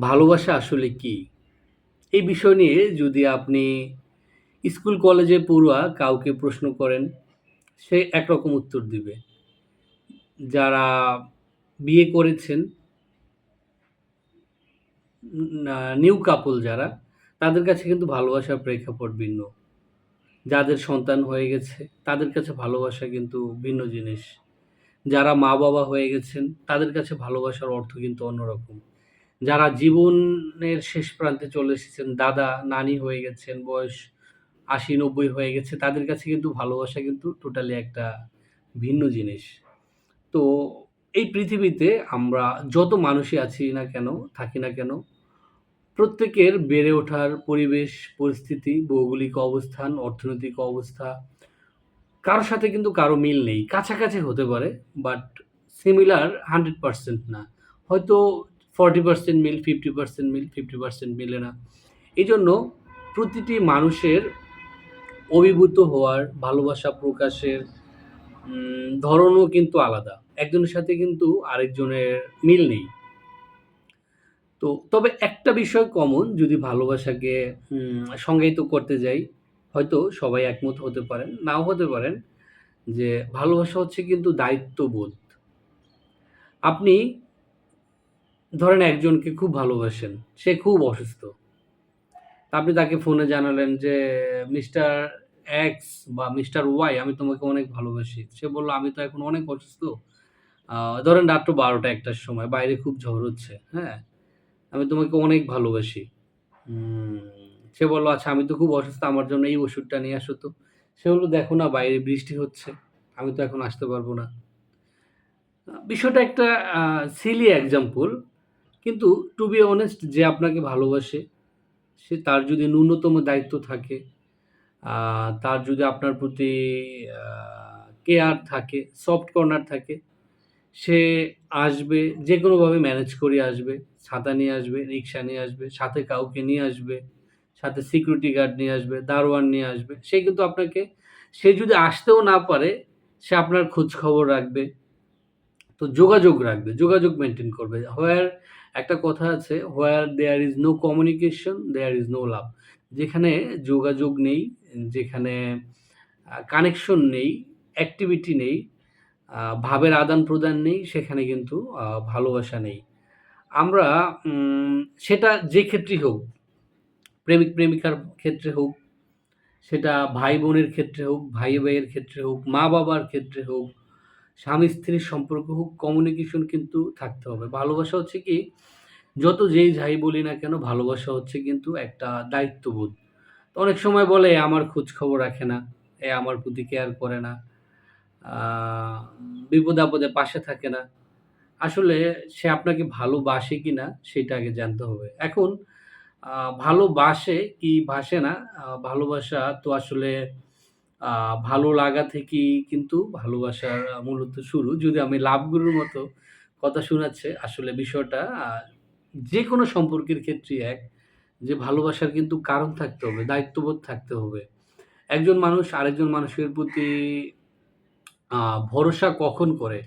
ভালোবাসা আসলে কি? এই বিষয় নিয়ে যদি আপনি স্কুল কলেজে পড়ুয়া কাউকে প্রশ্ন করেন, সে একরকম উত্তর দিবে। যারা বিয়ে করেছেন নিউ কাপল যারা, তাদের কাছে কিন্তু ভালোবাসার প্রেক্ষাপট ভিন্ন। যাদের সন্তান হয়ে গেছে, তাদের কাছে ভালোবাসা কিন্তু ভিন্ন জিনিস। যারা মা-বাবা হয়ে গেছেন, তাদের কাছে ভালোবাসার অর্থ কিন্তু অন্যরকম। যারা জীবনের শেষ প্রান্তে চলে এসেছেন, দাদা, নানি হয়ে গেছেন, বয়স ৮০-৯০ হয়ে গেছে, তাদের কাছে কিন্তু ভালোবাসা কিন্তু টোটালি একটা ভিন্ন জিনিস। তো এই পৃথিবীতে আমরা যত মানুষই আছি না কেন, থাকি না কেন, প্রত্যেকের বেড়ে ওঠার পরিবেশ, পরিস্থিতি, ভৌগোলিক অবস্থান, অর্থনৈতিক অবস্থা, কারও সাথে কিন্তু কারও মিল নেই। কাছাকাছি হতে পারে, বাট সিমিলার 100% না। হয়তো 40% মিল, 50% মিল, 50% মিলে না। এই জন্য প্রতিটি মানুষের অভিভূত হওয়ার, ভালোবাসা প্রকাশের ধরনও কিন্তু আলাদা। একজনের সাথে কিন্তু আরেকজনের মিল নেই। তো তবে একটা বিষয় কমন যদি ভালোবাসাকে সংজ্ঞায়িত করতে যাই, হয়তো সবাই একমত হতে পারেন, নাও হতে পারেন যে ভালোবাসা হচ্ছে কিন্তু দায়িত্ববোধ। আপনি ধরেন একজনকে খুব ভালোবাসেন, সে খুব অসুস্থ। আপনি তাকে ফোনে জানালেন যে, "মিস্টার এক্স বা মিস্টার ওয়াই আমি তোমাকে অনেক ভালোবাসি।" সে বলল "আমি তো এখন অনেক অসুস্থ।" ধরেন রাত্র বারোটা একটার সময় বাইরে খুব ঝড় হচ্ছে, হ্যাঁ? "আমি তোমাকে অনেক ভালোবাসি।" সে বলল "আচ্ছা আমি তো খুব অসুস্থ, আমার জন্য এই ওষুধটা নিয়ে আসো তো।" সে বলল, "দেখো না বাইরে বৃষ্টি হচ্ছে, আমি তো এখন আসতে পারব না।" বিষয়টা একটা সিলি এক্সাম্পল। কিন্তু টু বি অনেস্ট যে আপনাকে ভালোবাসে, সে তার যদি ন্যূনতম দায়িত্ব থাকে, তার যদি আপনার প্রতি কেয়ার থাকে, সফট কর্নার থাকে, সে আসবে, যে কোনোভাবে ম্যানেজ করে আসবে। ছাতা নিয়ে আসবে, রিক্সা নিয়ে আসবে, সাথে কাউকে নিয়ে আসবে, সাথে সিকিউরিটি গার্ড নিয়ে আসবে, দারোয়ান নিয়ে আসবে। সে কিন্তু আপনাকে সে যদি আসতেও না পারে, সে আপনার খোঁজ খবর রাখবে। তো যোগাযোগ রাখবে, যোগাযোগ মেনটেন করবে। হোয়ার একটা কথা আছে, "where there is no communication, there is no love." যেখানে যোগাযোগ নেই, যেখানে কানেকশন নেই, অ্যাক্টিভিটি নেই, ভাবের আদান-প্রদান নেই, সেখানে কিন্তু ভালোবাসা নেই। আমরা সেটা যে ক্ষেত্রেই হোক, প্রেমিক-প্রেমিকার ক্ষেত্রে হোক, সেটা ভাই-বোনের ক্ষেত্রে হোক, ভাই-ভাইয়ের ক্ষেত্রে হোক, মা-বাবার ক্ষেত্রে হোক, স্বামী-স্ত্রীর সম্পর্ক হোক, কমিউনিকেশন কিন্তু থাকতে হবে। ভালোবাসা হচ্ছে কি, যত যেই যাই বলি না কেন, ভালোবাসা হচ্ছে কিন্তু একটা দায়িত্ববোধ। তো অনেক সময় বলে, "আমার খোঁজ খবর রাখে না, এ আমার প্রতি কেয়ার করে না, আ বিপদে-আপদে পাশে থাকে না।" আসলে সে আপনাকে ভালোবাসে কিনা সেটা আগে জানতে হবে। এখন ভালোবাসে কি বাসে না, ভালোবাসা তো আসলে ভালো লাগা থেকেই কিন্তু ভালোবাসার মূলত শুরু। যদি আমি লাভ গুরুর মতো কথা শোনাচ্ছে, আসলে বিষয়টা যে কোনো সম্পর্কের ক্ষেত্রেই এক, যে ভালোবাসার কিন্তু কারণ থাকতে হবে, দায়িত্ববোধ থাকতে হবে। একজন মানুষ আরেকজন মানুষের প্রতি ভরসা কখন করে,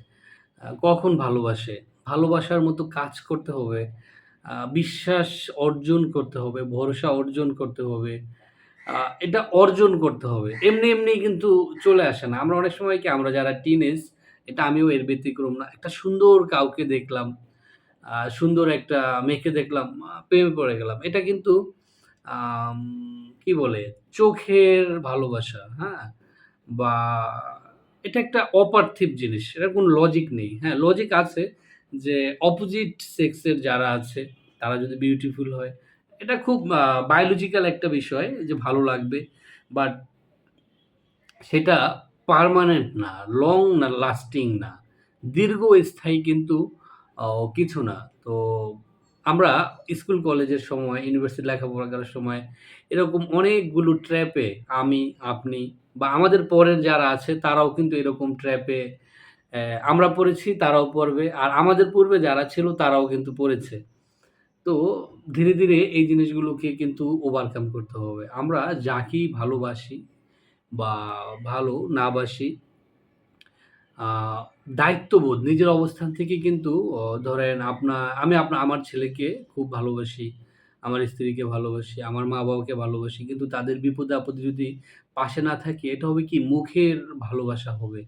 কখন ভালোবাসে, ভালোবাসার মতো কাজ করতে হবে, বিশ্বাস অর্জন করতে হবে, ভরসা অর্জন করতে হবে। এটা অর্জন করতে হবে। এমনি, এমনি কিন্তু চলে আসে না। আমরা অনেক সময় কি আমরা যারা টিনেজ, এটা আমিও এর ব্যতিক্রম না। একটা সুন্দর কাউকে দেখলাম, সুন্দর একটা মেয়েকে দেখলাম, প্রেমে পড়ে গেলাম। এটা কিন্তু কি বলে? চোখের ভালোবাসা, হ্যাঁ? বা এটা একটা অপার্থিব জিনিস। এটার কোনো লজিক নেই। হ্যাঁ, লজিক আছে যে অপোজিট সেক্সের যারা আছে, তারা যদি বিউটিফুল হয়, এটা খুব বায়োলজিক্যাল একটা বিষয় যে ভালো লাগবে। বাট সেটা পার্মানেন্ট না, লং না, লাস্টিং না। দীর্ঘস্থায়ী কিন্তু কিছু না। তো আমরা স্কুল কলেজের সময়, ইউনিভার্সিটি লেখাপড়া করার সময় এরকম অনেকগুলো ট্র্যাপে আমি, আপনি বা আমাদের পরের যারা আছে তারাও কিন্তু এরকম ট্র্যাপে আমরা পড়েছি, তারাও পড়বে। আর আমাদের পূর্বে যারা ছিল তারাও কিন্তু পড়েছে। তো ধীরে, ধীরে এই জিনিসগুলোকে কিন্তু ওভারকাম করতে হবে। আমরা যাকেই ভালোবাসি বা ভালো না বাসি, দায়িত্ববোধ নিজের অবস্থান থেকে কিন্তু ধরেন আপনা আমি আপনা আমার ছেলেকে খুব ভালোবাসি। আমার স্ত্রীকে ভালোবাসি, আমার মা-বাবাকে ভালোবাসি। কিন্তু তাদের বিপদে-আপদে যদি পাশে না থাকি, এটা হবে কি মুখের ভালোবাসা হবে,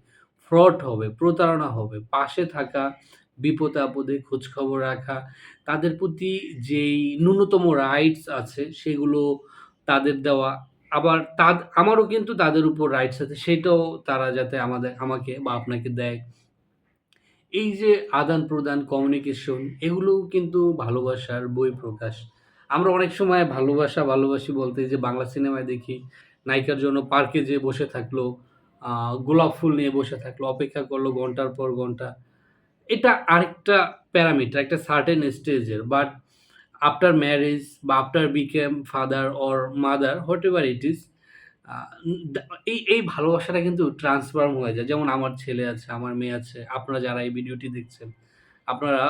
ফ্রড হবে, প্রতারণা হবে। পাশে থাকা, বিপদে-আপদে খোঁজখবর রাখা, তাদের প্রতি যেই ন্যূনতম রাইটস আছে সেগুলো তাদের দেওয়া। আবার তাদ আমারও কিন্তু তাদের উপর রাইটস আছে সেটাও তারা যাতে আমাদের আমাকে বা আপনাকে দেয়। এই যে আদান-প্রদান, কমিউনিকেশন এগুলোও কিন্তু ভালোবাসার বই প্রকাশ আমরা অনেক সময় ভালোবাসা, ভালোবাসি বলতে যে বাংলা সিনেমায় দেখি, নায়িকার জন্য পার্কে যেয়ে বসে থাকল, গোলাপ ফুল নিয়ে বসে থাকল, অপেক্ষা করল ঘণ্টার পর ঘণ্টা। এটা আরেকটা প্যারামিটার, একটা সার্টেন স্টেজের। বাট আফটার ম্যারেজ বা after became father or mother whatever it is a um the এই এই ভালোবাসাটা কিন্তু ট্রান্সফর্ম হয়ে যায়। যেমন আমার ছেলে আছে, আমার মেয়ে আছে। আপনারা যারা এই ভিডিওটি দেখছেন, আপনারা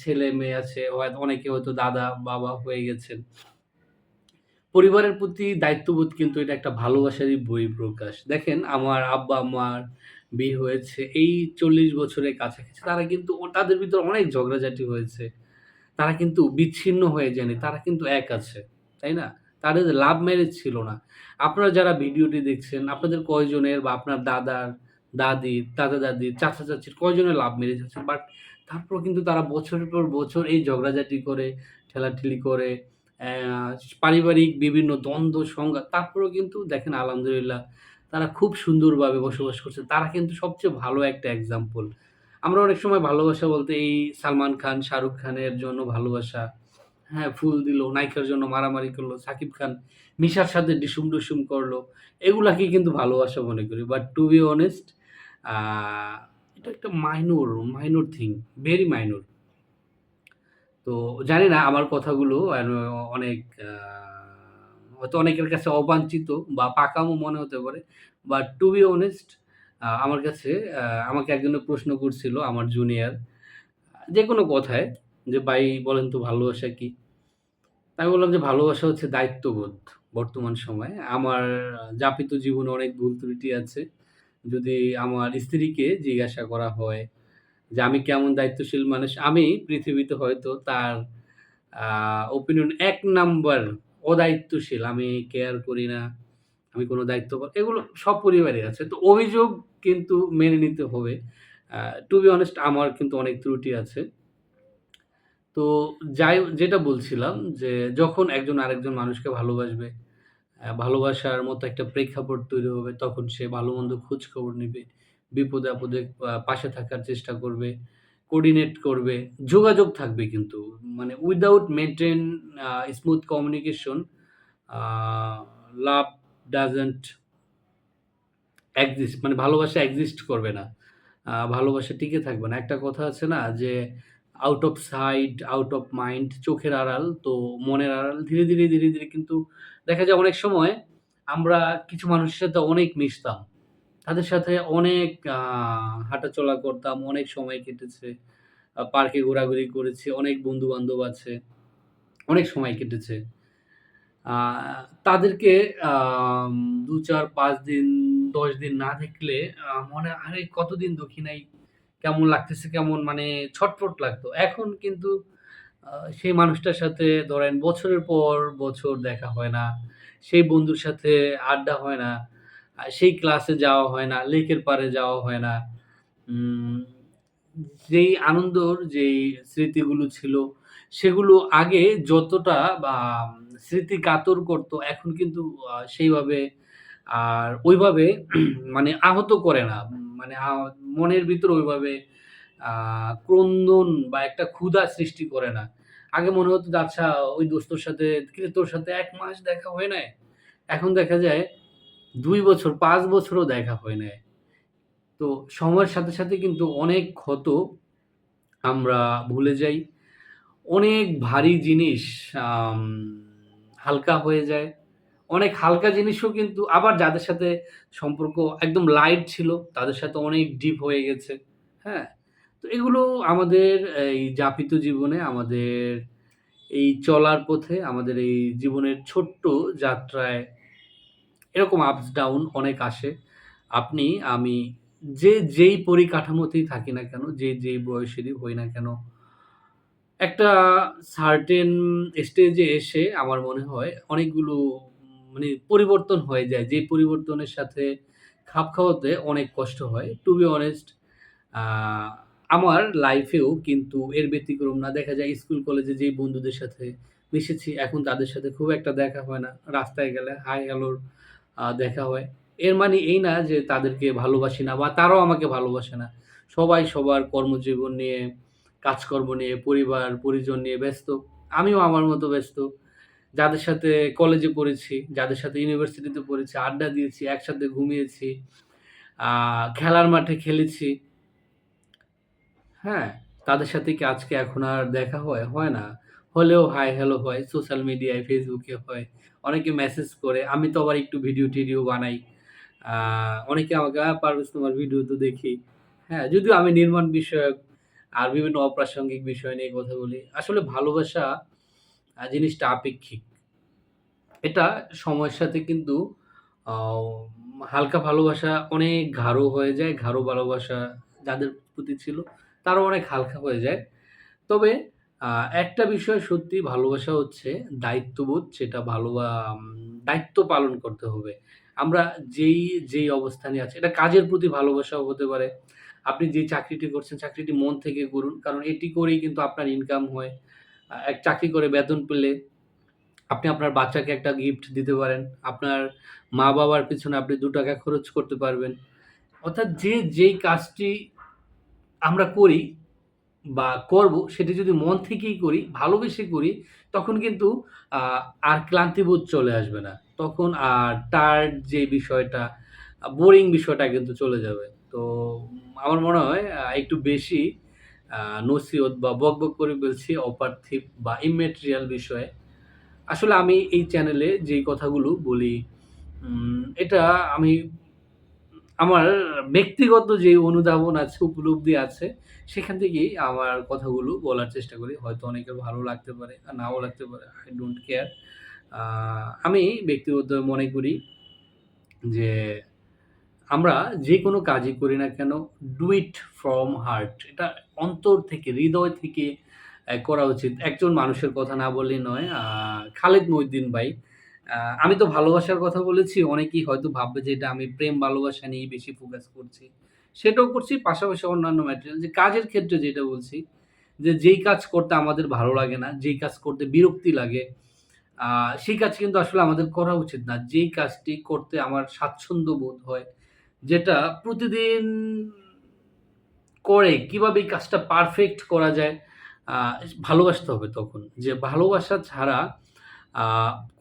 ছেলে, মেয়ে আছে, হয়তো অনেকে হয়তো দাদা, বাবা হয়ে গেছেন। পরিবারের প্রতি দায়িত্ববোধ কিন্তু এটা একটা ভালোবাসারই বই প্রকাশ দেখেন আমার আব্বা-আম্মার বিয়ে হয়েছে এই ৪০ বছরের কাছাকাছি। তারা কিন্তু তাদের ভিতরে অনেক ঝগড়াঝাটি হয়েছে। তারা কিন্তু বিচ্ছিন্ন হয়ে যায়নি। তারা কিন্তু এক আছে। তাই না? তাদের লাভ ম্যারেজ ছিল না। আপনারা যারা ভিডিওটি দেখছেন, আপনাদের কয়জনের বা আপনার দাদার, দাদির, দাদা-দাদির, চাচা-চাচীর কয়জনের লাভ ম্যারেজ আছে? বাট তারপর কিন্তু তারা বছরের পর বছর এই ঝগড়াঝাটি করে, ঠেলাঠেলি করে, পারিবারিক বিভিন্ন দ্বন্দ্ব, সংঘাত তারপরেও কিন্তু দেখেন আলহামদুলিল্লাহ তারা খুব সুন্দরভাবে বসবাস করছে। তারা কিন্তু সবচেয়ে ভালো একটা এক্সাম্পল। আমরা অনেক সময় ভালোবাসা বলতে এই সালমান খান, শাহরুখ খানের জন্য ভালোবাসা, হ্যাঁ, ফুল দিল, নায়িকার জন্য মারামারি করল, সাকিব খান মিশার সাথে ডিসুম-ডুসুম করল। এগুলাকেই কিন্তু ভালোবাসা মনে করি। বাট টু বি অনেস্ট এটা একটা minor, minor thing, very minor. তো জানি না আমার কথাগুলো অনেক হয়তো অনেকের কাছে অবাঞ্ছিত বা পাকামো মনে হতে পারে। বাট টু বি অনেস্ট আমার কাছে আমাকে একজনে প্রশ্ন করছিল আমার জুনিয়র যে কোনো কথায় যে, "ভাই বলেন তো ভালোবাসা কি?" আমি বললাম যে, "ভালোবাসা হচ্ছে দায়িত্ববোধ বর্তমান সময়ে। আমার যাপিত জীবনে অনেক ভুল ত্রুটি আছে। যদি আমার স্ত্রীকে জিজ্ঞাসা করা হয় যে, আমি কেমন দায়িত্বশীল মানুষ? আমি পৃথিবীতে হয়তো তার ওপিনিয়ন এক নাম্বার অদায়িত্বশীল। আমি কেয়ার করি না। আমি কোনো দায়িত্ব এগুলো সব পরিবারেই আছে। তো অভিযোগ কিন্তু মেনে নিতে হবে। টু বি অনেস্ট আমার কিন্তু অনেক ত্রুটি আছে। তো যাই যেটা বলছিলাম যে, যখন একজন আরেকজন মানুষকে ভালোবাসবে, ভালোবাসার মতো একটা প্রেক্ষাপট তৈরি হবে, তখন সে ভালো-মন্দ খোঁজখবর নেবে বিপদে-আপদে পাশে থাকার চেষ্টা করবে, কোঅর্ডিনেট করবে, যোগাযোগ থাকবে কিন্তু। মানে without maintain a smooth communication love doesn't exist মানে ভালোবাসা এক্সিস্ট করবে না। ভালোবাসা টিকে থাকবে না। একটা কথা আছে না যে, out of sight, out of mind চোখের আড়াল তো মনের আড়াল। ধীরে, ধীরে, ধীরে, ধীরে কিন্তু দেখা যায় অনেক সময় আমরা কিছু মানুষের সাথে অনেক মিশতাম। তাদের সাথে অনেক হাঁটাচলা করতাম, অনেক সময় কেটেছে। পার্কে ঘোরাঘুরি করেছি, অনেক বন্ধু-বান্ধব আছে। অনেক সময় কেটেছে। তাদেরকে দু চার পাঁচ দিন, ১০ দিন না দেখলে মনে আরে কতদিন দেখি নাই, কেমন লাগতেছে, কেমন মানে ছটফট লাগতো। এখন কিন্তু সেই মানুষটার সাথে ধরেন বছরের পর বছর দেখা হয় না। সেই বন্ধুর সাথে আড্ডা হয় না। সেই ক্লাসে যাওয়া হয় না, লেকের পারে যাওয়া হয় না। যেই আনন্দর যেই স্মৃতিগুলো ছিল, সেগুলো আগে যতটা বা স্মৃতি কাতর করত, এখন কিন্তু সেইভাবে আর ওইভাবে মানে আহত করে না। মানে মনের ভিতর ওইভাবে ক্রন্দন বা একটা ক্ষুধা সৃষ্টি করে না। আগে মনে হতো আচ্ছা ওই দোস্তর সাথে, তোর সাথে এক মাস দেখা হয় নাই? এখন দেখা যায় ২ বছর, পাঁচ বছরও দেখা হয় নাই। তো সময়ের সাথে, সাথে কিন্তু অনেক ক্ষত আমরা ভুলে যাই। অনেক ভারী জিনিস হালকা হয়ে যায়। অনেক হালকা জিনিসও কিন্তু আবার যাদের সাথে সম্পর্ক একদম লাইট ছিল, তাদের সাথে অনেক ডিপ হয়ে গেছে। হ্যাঁ? তো এগুলো আমাদের এই যাপিত জীবনে, আমাদের এই চলার পথে, আমাদের এই জীবনের ছোট্ট যাত্রায় এরকম আপস ডাউন অনেক আসে। আপনি, আমি যে যেই পরিকাঠামোতেই থাকি না কেন, যে যেই বয়সেরই হই না কেন, একটা সার্টেন স্টেজে এসে আমার মনে হয় অনেকগুলো মানে পরিবর্তন হয়ে যায়। যে পরিবর্তনের সাথে খাপ খাওয়াতে অনেক কষ্ট হয়। টু বি অনেস্ট আমার লাইফেও কিন্তু এর ব্যতিক্রম না। দেখা যায় স্কুল কলেজে যেই বন্ধুদের সাথে মিশেছি, এখন তাদের সাথে খুব একটা দেখা হয় না। রাস্তায় গেলে হাই হ্যালোর দেখা হয়। এর মানে এই না যে তাদেরকে ভালোবাসি না বা তারাও আমাকে ভালোবাসে না। সবাই সবার কর্মজীবন নিয়ে, কাজকর্ম নিয়ে, পরিবার, পরিজন নিয়ে ব্যস্ত। আমিও আমার মতো ব্যস্ত। যাদের সাথে কলেজে পড়েছি, যাদের সাথে ইউনিভার্সিটিতে পড়েছি, আড্ডা দিয়েছি, একসাথে ঘুমিয়েছি, খেলার মাঠে খেলেছি। হ্যাঁ? তাদের সাথে কি আজকে এখন আর দেখা হয়? হয় না। হলেও হাই হ্যালো হয়। সোশ্যাল মিডিয়ায়, ফেসবুকে হয়। অনেকে মেসেজ করে। আমি তো আবার একটু ভিডিও-টিডিও বানাই। অনেকে আমাকে, "আ পারভেজ তোমার ভিডিও তো দেখি।" হ্যাঁ, যদিও আমি নির্মাণ বিষয়ক আর বিভিন্ন অপ্রাসঙ্গিক বিষয় নিয়ে কথা বলি। আসলে ভালোবাসা জিনিসটা আপেক্ষিক। এটা সময়ের সাথে কিন্তু হালকা ভালোবাসা অনেক গাঢ় হয়ে যায়। ঘাড়ো ভালোবাসা যাদের প্রতি ছিল, তারও অনেক হালকা হয়ে যায়। তবে একটা বিষয় সত্যি ভালোবাসা হচ্ছে দায়িত্ববোধ সেটা ভালো দায়িত্ব পালন করতে হবে। আমরা যেই, যেই অবস্থানে আছি, এটা কাজের প্রতি ভালোবাসাও হতে পারে। আপনি যে চাকরিটি করছেন, চাকরিটি মন থেকে করুন। কারণ এটি করেই কিন্তু আপনার ইনকাম হয়। এক চাকরি করে বেতন পেলে আপনি আপনার বাচ্চাকে একটা গিফট দিতে পারেন। আপনার মা-বাবার পিছনে আপনি ৳২ খরচ করতে পারবেন। অর্থাৎ যে যেই কাজটি আমরা করি বা করব সেটি যদি মন থেকেই করি, ভালোবেসে করি, তখন কিন্তু আর ক্লান্তিবোধ চলে আসবে না। তখন আর টায়ার্ড যে বিষয়টা, বোরিং বিষয়টা কিন্তু চলে যাবে। তো আমার মনে হয় একটু বেশি নসিহত বা বকবক করে বলছি অপার্থিব বা ইম্যাটেরিয়াল বিষয়ে। আসলে আমি এই চ্যানেলে যেই কথাগুলো বলি, এটা আমি আমার ব্যক্তিগত যে অনুধাবন আছে, উপলব্ধি আছে, সেখান থেকেই আমার কথাগুলো বলার চেষ্টা করি। হয়তো অনেকের ভালো লাগতে পারে, আর নাও লাগতে পারে। আই don't কেয়ার আমি ব্যক্তিগত মনে করি যে আমরা যে কোনো কাজই করি না কেন, do it from heart. এটা অন্তর থেকে, হৃদয় থেকে করা উচিত। একজন মানুষের কথা না বললেই নয়। খালেদ মহিউদ্দিন ভাই, আমি তো ভালোবাসার কথা বলেছি। অনেকেই হয়তো ভাববে যে এটা আমি প্রেম ভালোবাসা নিয়েই বেশি ফোকাস করছি। সেটাও করছি পাশাপাশি অন্যান্য ম্যাটেরিয়াল যে কাজের ক্ষেত্রে যেটা বলছি, যে যেই কাজ করতে আমাদের ভালো লাগে না, যেই কাজ করতে বিরক্তি লাগে, সেই কাজ কিন্তু আসলে আমাদের করা উচিত না। যেই কাজটি করতে আমার স্বাচ্ছন্দ্য বোধ হয়, যেটা প্রতিদিন করে কীভাবে এই কাজটা পারফেক্ট করা যায়, ভালোবাসতে হবে তখন। যে ভালোবাসা ছাড়া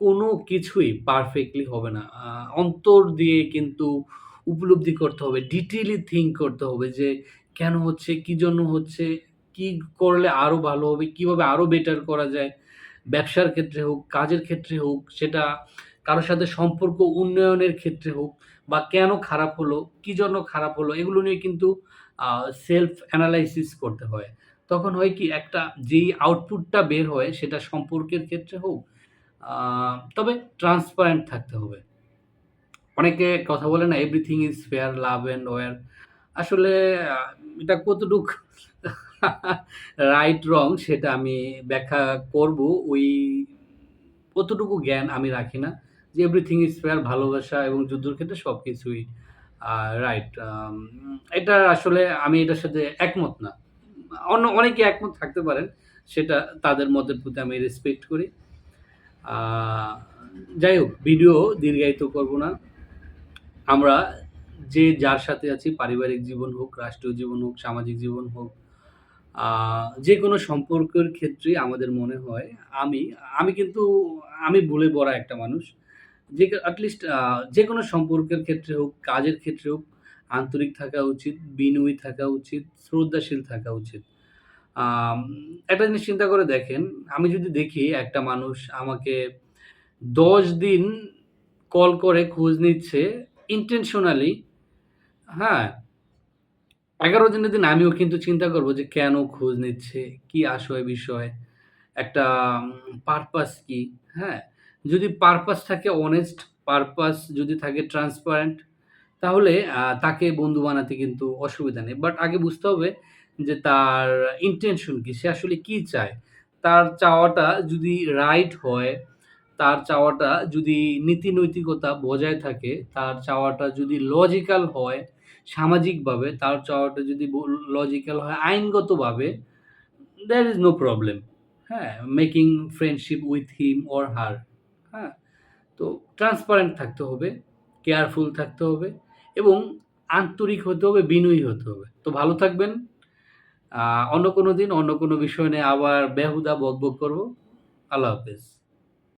কোনো কিছুই পারফেক্টলি হবে না। অন্তর দিয়ে কিন্তু উপলব্ধি করতে হবে। ডিটেইলি থিঙ্ক করতে হবে যে কেন হচ্ছে, কি জন্য হচ্ছে, কি করলে আরও ভালো হবে, কীভাবে আরও বেটার করা যায়। ব্যবসার ক্ষেত্রে হোক, কাজের ক্ষেত্রে হোক, সেটা কারও সাথে সম্পর্ক উন্নয়নের ক্ষেত্রে হোক বা কেন খারাপ হলো, কি জন্য খারাপ হলো, এগুলো নিয়ে কিন্তু সেলফ এনালাইসিস করতে হয়। তখন হয় কি একটা যেই আউটপুটটা বের হয় সেটা সম্পর্কের ক্ষেত্রে হোক, তবে ট্রান্সপারেন্ট থাকতে হবে। অনেকে কথা বলে না everything is fair, love and war. আসলে এটা কতটুক রাইট রং সেটা আমি ব্যাখ্যা করব। ওই অতটুকু জ্ঞান আমি রাখি না। যে এভরিথিং ইজ ফেয়ার ভালোবাসা এবং যুদ্ধর ক্ষেত্রে সবকিছুই আ রাইট। এটা আসলে আমি এটার সাথে একমত না। অন্য অনেকে একমত থাকতে পারেন। সেটা তাদের মতের প্রতি আমি রেসপেক্ট করি। যাই হোক ভিডিও দীর্ঘায়িত করব না। আমরা যে যার সাথে আছি পারিবারিক জীবন হোক, রাষ্ট্রীয় জীবন হোক, সামাজিক জীবন হোক, যে কোনো সম্পর্কের ক্ষেত্রেই আমাদের মনে হয় আমি, আমি কিন্তু আমি বলে ভরা একটা মানুষ। যে অ্যাটলিস্ট যে কোনো সম্পর্কের ক্ষেত্রে হোক, কাজের ক্ষেত্রে হোক, আন্তরিক থাকা উচিত, বিনয়ী থাকা উচিত, শ্রদ্ধাশীল থাকা উচিত। একটা জিনিস চিন্তা করে দেখেন, আমি যদি দেখি একটা মানুষ আমাকে ১০ দিন কল করে খোঁজ নিচ্ছে ইন্টেনশনালি হ্যাঁ? ১১ দিনের দিন আমিও কিন্তু চিন্তা করব যে কেন খোঁজ নিচ্ছে, কি আশয় বিষয়, একটা পারপাস কি, হ্যাঁ? যদি পারপাস থাকে অনেস্ট, পারপাস যদি থাকে ট্রান্সপারেন্ট, তাহলে তাকে বন্ধু বানাতে কিন্তু অসুবিধা নেই। বাট আগে বুঝতে হবে যে তার ইনটেনশন কি? সে আসলে কি চায়? তার চাওয়াটা যদি রাইট হয়, তার চাওয়াটা যদি নীতি-নৈতিকতা বজায় থাকে, তার চাওয়াটা যদি লজিক্যাল হয়, সামাজিকভাবে তার চাওয়াটা যদি লজিক্যাল হয় আইনগতভাবে, দ্যার ইজ নো প্রবলেম হ্যাঁ? Making friendship with him or her হ্যাঁ? তো ট্রান্সপারেন্ট থাকতে হবে, কেয়ারফুল থাকতে হবে এবং আন্তরিক হতে হবে, বিনয়ী হতে হবে। তো ভালো থাকবেন। অন্য কোনো দিন অন্য কোনো বিষয় নিয়ে আবার বেহুদা বকবক করব আল্লাহ হাফেজ।